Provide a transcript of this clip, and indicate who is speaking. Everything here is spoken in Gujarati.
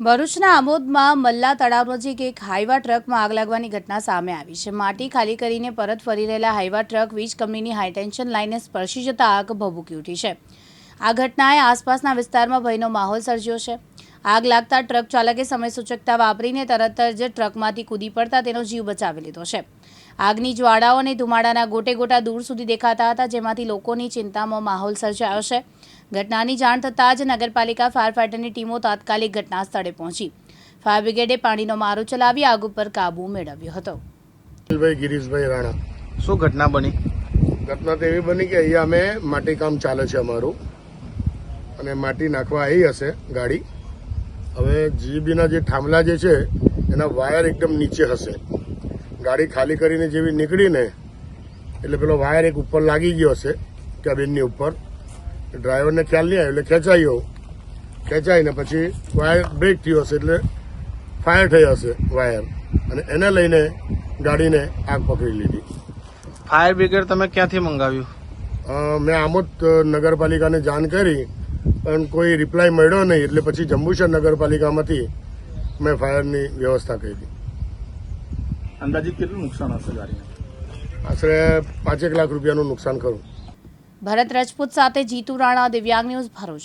Speaker 1: ભરૂચના આમોદમાં મલ્લા તળાવ નજીક એક હાઈવા ટ્રકમાં આગ લાગવાની ઘટના સામે આવી છે. માટી ખાલી કરીને પરત ફરી રહેલા હાઈવા ટ્રક વીજ કંપનીની હાઈટેન્શન લાઇનને સ્પર્શી જતા આગ ભભૂકી ઉઠી છે. આ ઘટનાએ આસપાસના વિસ્તારમાં ભયનો માહોલ સર્જ્યો છે. આગ લાગતા ટ્રક ચાલકે સમય સૂચકતા વાપરીને તરત જ ટ્રકમાંથી કૂદી પડતા તેનો જીવ બચાવી લીધો છે. આગની જ્વાળાઓ અને ધુમાડાના ગોટે ગોટા દૂર સુધી દેખાતા હતા જેમાંથી લોકોની ચિંતામાં માહોલ સર્જાયો છે. ઘટનાની જાણ થતાં જ નગરપાલિકા ફાયર ફાઇટરની ટીમો તાત્કાલિક ઘટના સ્થળે પહોંચી. ફાયર બ્રિગેડે પાણીનો મારો ચલાવી આગ ઉપર કાબૂ મેળવ્યો હતો.
Speaker 2: ભાઈ ગિરીશભાઈ રાણા.
Speaker 3: શું ઘટના બની?
Speaker 2: ઘટના તો એવી બની કે અહીંયા અમે માટી કામ ચાલે છે અમારું. અને માટી નાખવા આવી હશે ગાડી. હવે જીબીના જે થાંભલા જે છે એના વાયર એકદમ નીચે હશે. ગાડી ખાલી કરીને જેવી નીકળીને એટલે પેલો વાયર એક ઉપર લાગી ગયો હશે કેબિનની ઉપર. ડ્રાઈવરને ખ્યાલ નહીં આવ્યો એટલે ખેંચાયો. ખેંચાઈને પછી વાયર બ્રેક થયો હશે એટલે ફાયર થયો હશે વાયર અને એને લઈને ગાડીને આગ પકડી લીધી.
Speaker 3: ફાયર બ્રિગેડ તમે ક્યાંથી મંગાવ્યું?
Speaker 2: મેં આમોદ નગરપાલિકાને જાણ કરી પણ કોઈ રિપ્લાય મળ્યો નહીં એટલે પછી જંબુસર નગરપાલિકામાંથી મેં ફાયરની વ્યવસ્થા કરી
Speaker 4: અંદાજિત કેટલું નુકસાન હશે ગાડીને?
Speaker 2: આશરે પાંચેક લાખ રૂપિયાનું નુકસાન કરું
Speaker 1: ભરત રાજપૂત સાથે જીતુ રાણા દિવ્યાંગ ન્યૂઝ ભરૂચ.